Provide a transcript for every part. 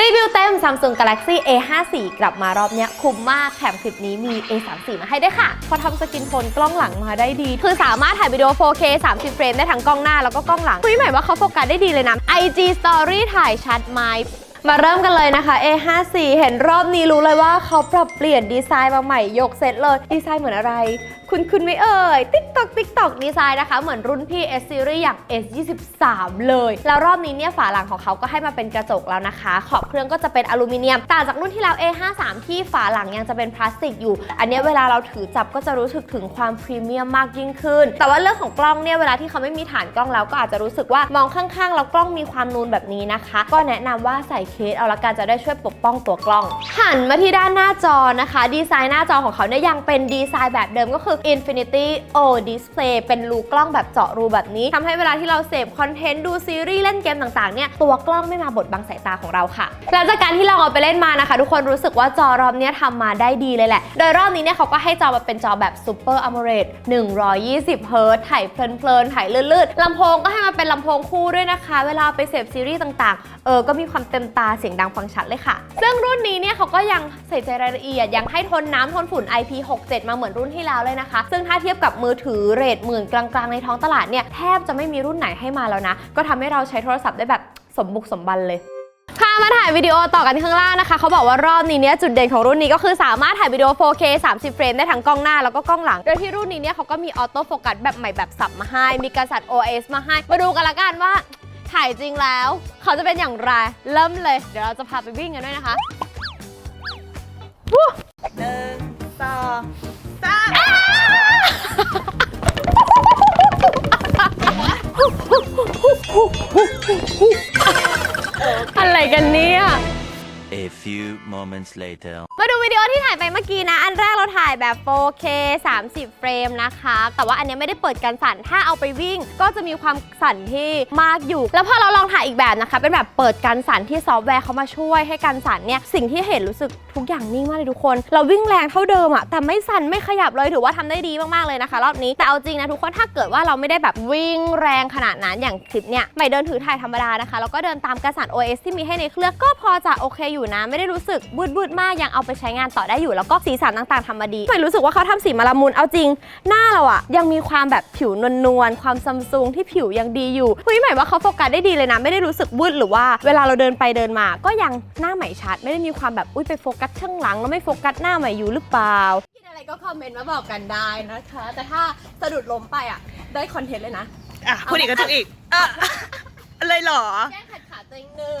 รีวิวเต็ม Samsung Galaxy A54 กลับมารอบเนี้ยคุ้มมากแถมคลิปนี้มี A34 มาให้ด้วยค่ะ พอทำสกินโทนกล้องหลังมาได้ดี คือสามารถถ่ายวิดีโอ 4K 30 เฟรมได้ทั้งกล้องหน้าแล้วก็กล้องหลังคุยใหม่ว่าเขาโฟกัสได้ดีเลยนะ IG Story ถ่ายชัดไหม มาเริ่มกันเลยนะคะ A54 เห็นรอบนี้รู้เลยว่าเขาปรับเปลี่ยนดีไซน์มาใหม่ยกเซตเลย ดีไซน์เหมือนอะไร คุณคุณไม่เอ่ย TikTok TikTok ดีไซน์นะคะ เหมือนรุ่นพี่ S Series อย่าง S23 เลย แล้วรอบนี้เนี่ยฝาหลังของเขาก็ให้มาเป็นกระจกแล้วนะคะ ขอบเครื่องก็จะเป็นอลูมิเนียม ต่างจากรุ่นที่แล้ว A53 ที่ฝาหลังยังจะเป็นพลาสติกอยู่ อันนี้เวลาเราถือจับก็จะรู้สึกถึงความพรีเมียมมากยิ่งขึ้น แต่ว่าเรื่องของกล้องเนี่ยเวลาที่เขาไม่มีฐานกล้องแล้วก็อาจจะรู้สึกว่ามองข้างๆแล้วกล้องมีความนูนแบบนี้นะคะ ก็แนะนำว่าใส่เคสเอาละกันจะได้ช่วยปกป้องตัวกล้อง หันมาที่ด้านหน้าจอนะคะ ดีไซน์หน้าจอของเขาเนี่ยยังเป็นดีไซน์แบบเดิมก็คือ Infinity O Display เป็นรูกล้องแบบเจาะรูแบบนี้ทำให้เวลาที่เราเสพคอนเทนต์ดูซีรีส์เล่นเกมต่างๆเนี่ยตัวกล้องไม่มาบดบังสายตาของเราค่ะแล้วจากการที่เราเอาไปเล่นมานะคะ ทุกคนรู้สึกว่าจอรอบนี้ทำมาได้ดีเลยแหละ โดยรอบนี้เนี่ยเขาก็ให้จอมาเป็นจอแบบ Super AMOLED 120 Hz ถ่ายเพลินๆถ่ายลื่นๆลำโพงก็ให้มาเป็นลำโพงคู่ด้วยนะคะ เวลาไปเสพซีรีส์ต่างๆเออก็มีความเต็มตาเสียงดังฟังชัดเลยค่ะ ซึ่งรุ่นนี้เนี่ยเขาก็ยังใส่ใจรายละเอียด ยังให้ทนน้ำทนฝุ่น IP67 มาเหมือนรุ่นที่แล้วเลยนะคะ ซึ่งถ้าเทียบกับมือถือเรทหมื่นกลางๆในท้องตลาดเนี่ยแทบจะไม่มีรุ่นไหนให้มาแล้วนะ ก็ทำให้เราใช้โทรศัพท์ได้แบบสมบุกสมบันเลยพามาถ่ายวิดีโอต่อกันข้างล่างนะคะเขาบอกว่ารอบนี้เนี่ยจุดเด่นของรุ่นนี้ก็คือสามารถถ่ายวิดีโอ 4K 30 เฟรมได้ทั้งกล้องหน้าแล้วก็กล้องหลัง โดยที่รุ่นนี้เนี่ยเขาก็มีออโต้โฟกัสแบบใหม่แบบสับมาให้ มีการสัตว์ OS มาให้ มาดูกันละกันว่า ถ่ายจริงแล้ว เขาจะเป็นอย่างไร เริ่มเลย เดี๋ยวเราจะพาไปวิ่งกันด้วยนะคะหนึ่งสองสามอะไรกันเนี่ย A few moments later. มาดู วิดีโอที่ถ่ายไปเมื่อกี้นะ อันแรกเราถ่ายแบบ 4K 30 เฟรมนะคะ แต่ว่าอันนี้ไม่ได้เปิดการสั่น ถ้าเอาไปวิ่งก็จะมีความสั่นที่มากอยู่ แล้วพอเราลองถ่ายอีกแบบนะคะ เป็นแบบเปิดการสั่นที่ซอฟต์แวร์เขามาช่วยให้การสั่นเนี่ย สิ่งที่เห็นรู้สึกทุกอย่างนิ่งมากเลยทุกคน เราวิ่งแรงเท่าเดิมอะแต่ไม่สั่นไม่ขยับเลยถือว่าทำได้ดีมากๆเลยนะคะ รอบนี้ แต่เอาจริงนะทุกคน ถ้าเกิดว่าเราไม่ได้แบบวิ่งแรงขนาดนั้นอย่างคลิปเนี่ยใหม่เดินถือถ่ายธรรมดานะคะ แล้วก็เดินตามการสั่น OS ที่มีให้ในเครื่องก็พอจะโอเคอยู่นะ ไม่ได้รู้สึกบูดบูดๆมากยังเอาไปใช้งานต่อได้อยู่แล้วก็สีสันต่างๆทำมาดีใหม่รู้สึกว่าเขาทำสีมาละมุนเอาจริง หน้าเราอะยังมีความแบบผิวนวลๆความซัมซุงที่ผิวยังดีอยู่เฮ้ยใหม่ว่าเขาโฟกัสได้ดีเลยนะ ไม่ได้รู้สึกบูดหรือว่า เวลาเราเดินไปเดินมา ก็ยังหน้าใหม่ชัด ไม่ได้มีความแบบอุ้ยไปโฟกัสข้างหลังแล้วไม่โฟกัสหน้าใหม่อยู่หรือเปล่าคิดอะไรก็คอมเมนต์มาบอกกันได้นะคะ แต่ถ้าสะดุดล้มไปอะได้คอนเทนต์เลยนะอะคุณอีกก็ถูกอีกอะอะไรเหรอ แก้ขัดขาตัวเองหนึ่ง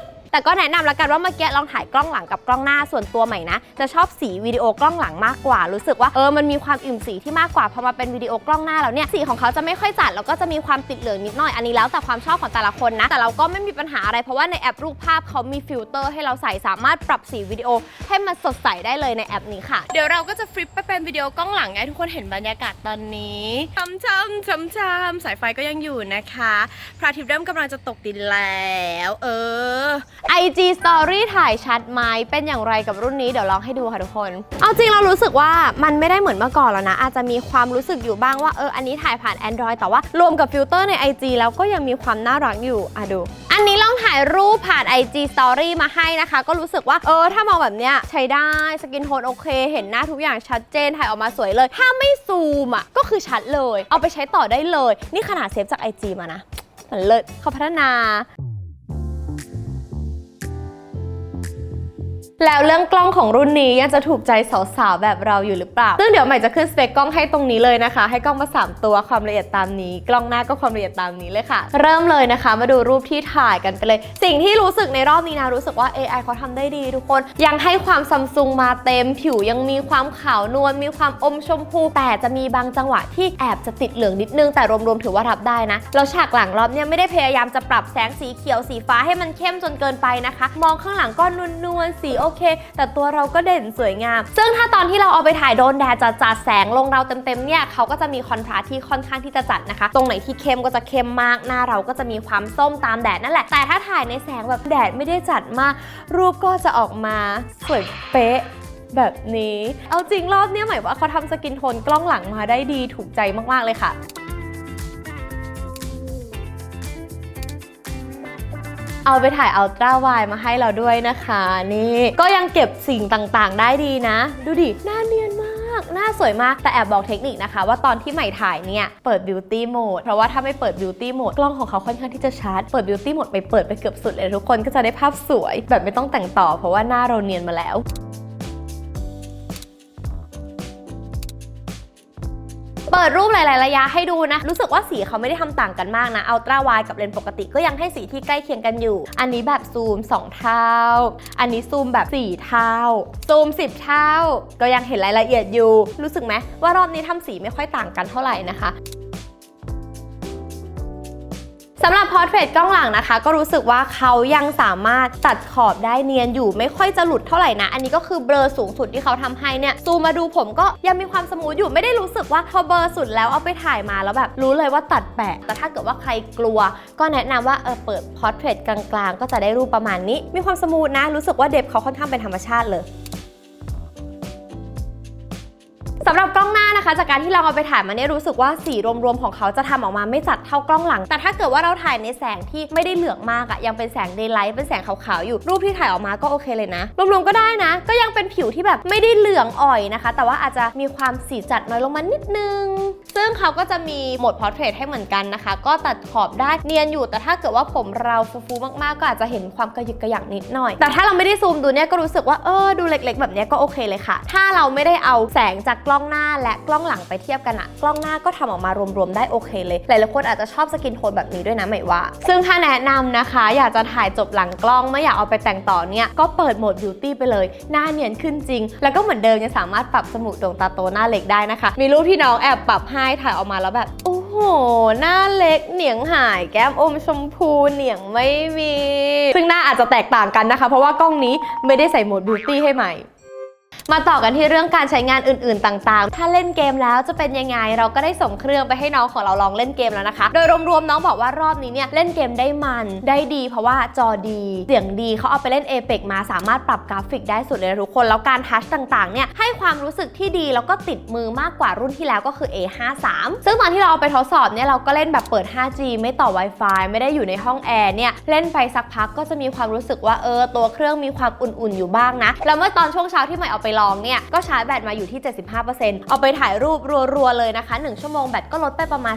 แต่ก็แนะนำแล้วกันว่าเมื่อกี้ลองถ่ายกล้องหลังกับกล้องหน้าส่วนตัวใหม่นะ จะชอบสีวิดีโอกล้องหลังมากกว่า รู้สึกว่าเออมันมีความอิ่มสีที่มากกว่าพอมาเป็นวิดีโอกล้องหน้าแล้วเนี่ยสีของเขาจะไม่ค่อยจัดแล้วก็จะมีความติดเหลืองนิดหน่อยอันนี้แล้วแต่ความชอบของแต่ละคนนะ แต่เราก็ไม่มีปัญหาอะไรเพราะว่าในแอปรูปภาพเขามีฟิลเตอร์ให้เราใส่สามารถปรับสีวิดีโอให้มันสดใสได้เลยในแอปนี้ค่ะ เดี๋ยวเราก็จะฟลิปไปเป็นวิดีโอกล้องหลังไงทุกคนเห็นบรรยากาศตอนนี้ช้ำช้ำช้ำช้ำสายไฟก็ยังอยู่นะคะพระอาทิตย์เริ่มกำลังจะตกดินแล้ว เออ IG Story ถ่ายชัดไหมเป็นอย่างไรกับรุ่นนี้เดี๋ยวลองให้ดูค่ะทุกคน เอาจริงเรารู้สึกว่ามันไม่ได้เหมือนเมื่อก่อนแล้วนะ อาจจะมีความรู้สึกอยู่บ้างว่าเอออันนี้ถ่ายผ่าน Android แต่ว่ารวมกับฟิลเตอร์ใน IG แล้วก็ยังมีความน่ารักอยู่อะดู อันนี้ลองถ่ายรูปผ่าน IG Story มาให้นะคะ ก็รู้สึกว่าเออถ้ามองแบบเนี้ยใช้ได้สกินโทนโอเค เห็นหน้าทุกอย่างชัดเจนถ่ายออกมาสวยเลย ถ้าไม่ซูมอะก็คือชัดเลย เอาไปใช้ต่อได้เลย นี่ขนาดเซฟจาก IG มานะมันเลิศเขาพัฒนา แล้วเรื่องกล้องของรุ่นนี้ยังจะถูกใจสาวๆแบบเราอยู่หรือเปล่า ซึ่งเดี๋ยวใหม่จะขึ้นสเปคกล้องให้ตรงนี้เลยนะคะ ให้กล้องมา 3 ตัวความละเอียดตามนี้ กล้องหน้าก็ความละเอียดตามนี้เลยค่ะ เริ่มเลยนะคะ มาดูรูปที่ถ่ายกันไปเลย สิ่งที่รู้สึกในรอบนี้นะรู้สึกว่า AI เขาทำได้ดีทุกคน ยังให้ความซัมซุงมาเต็มผิวยังมีความขาวนวลมีความอมชมพู แต่จะมีบางจังหวะที่แอบจะติดเหลืองนิดนึงแต่รวมๆถือว่ารับได้นะแล้วฉากหลังรอบเนี่ยไม่ได้พยายามจะปรับแสงสีเขียวสีฟ้าให้มันเข้มจนเกินไปนะคะ มองข้างหลังก็นวลๆสีอเค แต่ตัวเราก็เด่นสวยงาม ซึ่งถ้าตอนที่เราเอาไปถ่ายโดนแดดจัดๆแสงลงเราเต็มๆเนี่ยเขาก็จะมีคอนทราสต์ที่ค่อนข้างที่จะจัดนะคะ ตรงไหนที่เข้มก็จะเข้มมากหน้าเราก็จะมีความส้มตามแดดนั่นแหละ แต่ถ้าถ่ายในแสงแบบแดดไม่ได้จัดมาก รูปก็จะออกมาสวยเป๊ะแบบนี้ เอาจริงรอบนี้หมายว่าเขาทำสกินโทนกล้องหลังมาได้ดีถูกใจมากๆเลยค่ะ เอาไปถ่ายอัลตร้าไวมาให้เราด้วยนะคะนี่ก็ยังเก็บสิ่งต่างๆ ได้ดีนะ ดูดิหน้าเนียนมากหน้าสวยมากแต่แอบบอกเทคนิคนะคะ ว่าตอนที่ใหม่ถ่ายเนี่ย เปิดบิวตี้โหมดเพราะว่าถ้าไม่เปิดบิวตี้โหมดกล้องของเขาค่อนข้างที่จะชาร์จเปิดบิวตี้โหมดไปเปิดไปเกือบสุดเลยทุกคนก็จะได้ภาพสวย แบบไม่ต้องแต่งต่อเพราะว่าหน้าเราเนียนมาแล้ว เปิดรูปหลาย ๆ ระยะให้ดูนะ รู้สึกว่าสีเขาไม่ได้ทำต่างกันมากนะอัลตร้าไวกับเลนส์ปกติก็ยังให้สีที่ใกล้เคียงกันอยู่ อันนี้แบบซูม 2 เท่า อันนี้ซูมแบบ 4 เท่า ซูม 10 เท่า ก็ยังเห็นรายละเอียดอยู่ รู้สึกไหมว่ารอบนี้ทำสีไม่ค่อยต่างกันเท่าไหร่นะคะ สำหรับพอร์เทรกล้องหลังนะคะ ก็รู้สึกว่าเขายังสามารถตัดขอบได้เนียนอยู่ไม่ค่อยจะหลุดเท่าไหร่นะ อันนี้ก็คือเบลอสูงสุดที่เขาทำให้เนี่ยซูมมาดูผมก็ยังมีความสมูทอยู่ไม่ได้รู้สึกว่าพอเบลอสุดแล้วเอาไปถ่ายมาแล้วแบบรู้เลยว่าตัดแปะแต่ถ้าเกิดว่าใครกลัว ก็แนะนำว่าเออเปิดพอร์เทรกลางๆ ก็จะได้รูปประมาณนี้ มีความสมูทนะ รู้สึกว่าเดฟเขาค่อนข้างเป็นธรรมชาติเลย สำหรับกล้องหน้านะคะจากการที่เราเอาไปถ่ายมาเนี่ยรู้สึกว่าสีรวมๆของเขาจะทำออกมาไม่จัดเท่ากล้องหลัง แต่ถ้าเกิดว่าเราถ่ายในแสงที่ไม่ได้เหลืองมากอะยังเป็นแสงเดย์ไลท์เป็นแสงขาวๆอยู่รูปที่ถ่ายออกมาก็โอเคเลยนะรวมๆก็ได้นะ ก็ยังเป็นผิวที่แบบไม่ได้เหลืองอ่อยนะคะ แต่ว่าอาจจะมีความสีจัดน้อยลงมานิดนึง ซึ่งเขาก็จะมีโหมดพอร์เทรตให้เหมือนกันนะคะ ก็ตัดขอบได้เนียนอยู่ แต่ถ้าเกิดว่าผมเราฟูๆมากๆก็อาจจะเห็นความกระยิกกระยักนิดหน่อย แต่ถ้าเราไม่ได้ซูมดูเนี่ยก็รู้สึกว่าเออดูเล็ก ๆ แบบเนี้ยก็โอเคเลยค่ะ ถ้าเราไม่ได้เอาแสงจากกล้องหน้าและกล้องหลังไปเทียบกันอะกล้องหน้าก็ทำออกมารวมๆได้โอเคเลย หลายๆคนอาจจะชอบสกินโทนแบบนี้ด้วยนะหมายว่า ซึ่งถ้าแนะนำนะคะ อยากจะถ่ายจบหลังกล้องไม่อยากเอาไปแต่งต่อเนี่ยก็เปิดโหมดบิวตี้ไปเลย หน้าเนียนขึ้นจริง แล้วก็เหมือนเดิมยังสามารถปรับสมูกโด่งตาโตหน้าเล็กได้นะคะ มีรูปที่น้องแอบปรับให้ถ่ายออกมาแล้วแบบโอ้โห หน้าเล็กเหนียงหายแก้มอมชมพูเหนียงไม่มี ซึ่งหน้าอาจจะแตกต่างกันนะคะ เพราะว่ากล้องนี้ไม่ได้ใส่โหมดบิวตี้ให้ใหม่ มาต่อกันที่เรื่องการใช้งานอื่นๆต่างๆ ถ้าเล่นเกมแล้วจะเป็นยังไง เราก็ได้ส่งเครื่องไปให้น้องของเราลองเล่นเกมแล้วนะคะ โดยรวมๆน้องบอกว่ารอบนี้เนี่ยเล่นเกมได้มันได้ดีเพราะว่าจอดี เสียงดีเขาเอาไปเล่น Apex มาสามารถปรับกราฟิกได้สุดเลยทุกคน แล้วการทัชต่างๆเนี่ยให้ความรู้สึกที่ดีแล้วก็ติดมือมากกว่ารุ่นที่แล้วก็คือ A53 ซึ่งตอนที่เราเอาไปทดสอบเนี่ยเราก็เล่นแบบเปิด 5G ไม่ต่อ Wi-Fi ไม่ได้อยู่ในห้องแอร์เนี่ยเล่นไปสักพักก็จะมีความรู้สึกว่าเออตัวเครื่องมีความอุ่นๆอยู่บ้างนะแล้วเมื่อตอนช่วงเช้าที่ใหม่เอาไปลองเนี่ยก็ชาร์จแบตมาอยู่ที่ 75%เอาไปถ่ายรูปรัวๆเลยนะคะ 1 ชั่วโมงแบตก็ลดไปประมาณ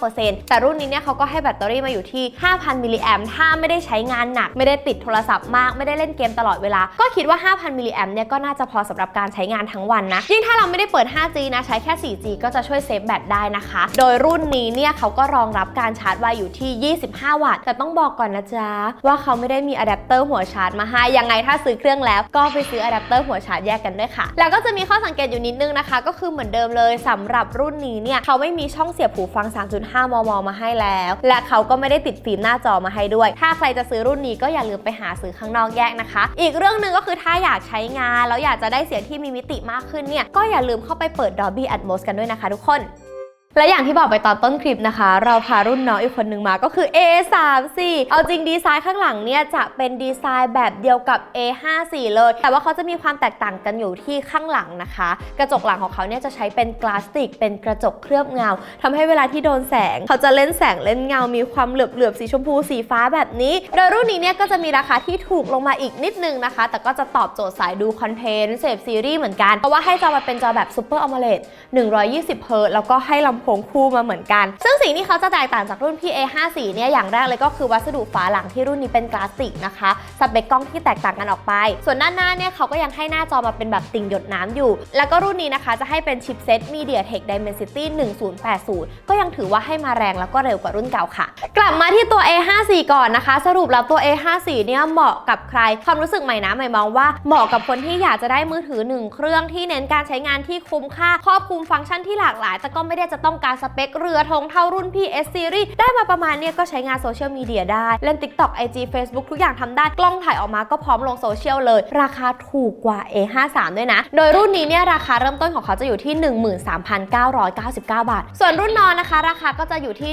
15%แต่รุ่นนี้เนี่ยเขาก็ให้แบตเตอรี่มาอยู่ที่ 5,000 มิลลิแอมถ้าไม่ได้ใช้งานหนัก ไม่ได้ติดโทรศัพท์มาก ไม่ได้เล่นเกมตลอดเวลา ก็คิดว่า 5,000 มิลลิแอมเนี่ยก็น่าจะพอสำหรับการใช้งานทั้งวันนะ ยิ่งถ้าเราไม่ได้เปิด 5G นะ ใช้แค่ 4G ก็จะช่วยเซฟแบตได้นะคะ โดยรุ่นนี้เนี่ยเขาก็รองรับการชาร์จไวอยู่ที่ 25 วัตต์ แต่ต้องบอกก่อนนะจ๊ะว่าเขาไม่ได้มีอะแดปเตอร์หัวชาร์จมาให้ ยังไงถ้าซื้อเครื่องแล้วก็ไปซื้ออะแดปเตอร์หัวชาร์จแยกกันด้วยค่ะ แล้วก็จะมีข้อสังเกตอยู่นิดนึงนะคะ ก็คือเหมือนเดิมเลยสำหรับรุ่นนี้เนี่ยเขาไม่มีช่องเสียบหูฟัง 3.5 มม มาให้แล้ว และเขาก็ไม่ได้ติดฟิล์มหน้าจอมาให้ด้วย ถ้าใครจะซื้อรุ่นนี้ก็อย่าลืมไปหาซื้อข้างนอกแยกนะคะ อีกเรื่องหนึ่งก็คือถ้าอยากใช้งานแล้วอยากจะได้เสียงที่มีมิติมากขึ้นเนี่ยก็อย่าลืมเข้าไปเปิด Dolby Atmos กันด้วยนะคะ ทุกคน และอย่างที่บอกไปตอนต้นคลิปนะคะ เราพารุ่นน้องอีกคนหนึ่งมาก็คือ A34 เอาจริงดีไซน์ข้างหลังเนี่ยจะเป็นดีไซน์แบบเดียวกับ A54 เลย แต่ว่าเขาจะมีความแตกต่างกันอยู่ที่ข้างหลังนะคะ กระจกหลังของเขาเนี่ยจะใช้เป็นกลาสติก เป็นกระจกเคลือบเงาทำให้เวลาที่โดนแสง เขาจะเล่นแสงเล่นเงา มีความเหลือบๆสีชมพูสีฟ้าแบบนี้ โดยรุ่นนี้เนี่ยก็จะมีราคาที่ถูกลงมาอีกนิดนึงนะคะ แต่ก็จะตอบโจทย์สายดูคอนเทนต์เสพซีรีส์เหมือนกัน เพราะว่าให้จอมาเป็นจอแบบ Super AMOLED 120เฮิร์ตซ์แล้วก็ให้ลำพงคู่มาเหมือนกัน ซึ่งสิ่งที่เขาจะแตกต่างจากรุ่น PA54 เนี่ยอย่างแรกเลยก็คือวัสดุฝาหลังที่รุ่นนี้เป็นกลาสติกนะคะสเปคกล้องที่แตกต่างกันออกไป ส่วนด้านหน้าเนี่ยเขาก็ยังให้หน้าจอมาเป็นแบบติ่งหยดน้ำอยู่ แล้วก็รุ่นนี้นะคะจะให้เป็นชิปเซ็ต MediaTek Dimensity 1080 ก็ยังถือว่าให้มาแรงแล้วก็เร็วกว่ารุ่นเก่าค่ะ กลับมาที่ตัว A54 ก่อนนะคะ สรุปแล้วตัว A54 เนี่ยเหมาะกับใครความรู้สึกใหม่นะใหม่มองว่าเหมาะกับคนที่อยากจะได้มือถือหนึ่งเครื่องที่เน้นการใช้งานที่คุ้มค่าครอบคลุมฟังก์ชันที่หลากหลาย แต่ก็ไม่ได้จะต้องต้องการสเปคเรือธงเท่ารุ่นพี่ S Series ได้มาประมาณเนี้ยก็ใช้งานโซเชียลมีเดียได้ เล่น TikTok IG Facebook ทุกอย่างทำได้ กล้องถ่ายออกมาก็พร้อมลงโซเชียลเลย ราคาถูกกว่า A53 ด้วยนะ โดยรุ่นนี้เนี่ยราคาเริ่มต้นของเขาจะอยู่ที่ 13,999 บาท ส่วนรุ่นนอนนะคะ ราคาก็จะอยู่ที่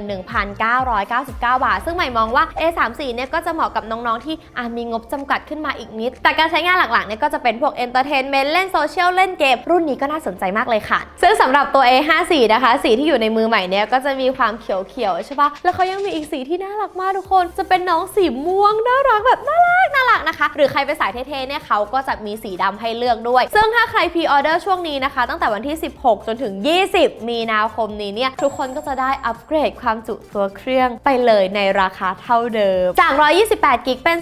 11,999 บาท ซึ่งใหม่มองว่า A34 เนี่ยก็จะเหมาะกับน้องๆที่อามีงบจำกัดขึ้นมาอีกนิด แต่การใช้งานหลักๆเนี่ยก็จะเป็นพวก Entertainment เล่นโซเชียลเล่นเกมรุ่นนี้ก็น่าสนใจมากเลยค่ะ ซึ่งสำหรับตัว A54 นะคะ สีที่อยู่ในมือใหม่เนี่ยก็จะมีความเขียวๆใช่ปะแล้วเขายังมีอีกสีที่น่ารักมากทุกคน จะเป็นน้องสีม่วงน่ารักแบบน่ารักน่ารักนะคะ หรือใครไปนสายเท่ๆเนี่ยเขาก็จะมีสีดำให้เลือกด้วย ซึ่งถ้าใครพรีออเดอร์ช่วงนี้นะคะ ตั้งแต่วันที่ 16 จนถึง 20 มีนาคมนี้เนี่ยทุกคนก็จะได้อัปเกรดความจุตัวเครื่องไปเลยในราคาเท่าเดิม จาก 128 กิกเป็น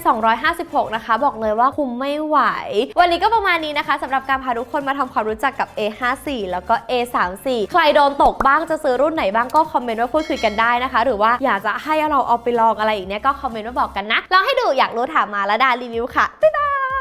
256 นะคะ บอกเลยว่าคุ้มไม่ไหว วันนี้ก็ประมาณนี้นะคะสำหรับการพาทุกคนมาทำความรู้จักกับ A54 แล้วก็ A34 ใครโดนตกบ้างจะซื้อรุ่นไหนบ้างก็คอมเมนต์มาพูดคุยกันได้นะคะ หรือว่าอยากจะให้เราเอาไปลองอะไรอีกเนี้ยก็คอมเมนต์มาบอกกันนะลองให้ดูอยากรู้ถามมาแล้วดารีวิวค่ะบ๊ายบาย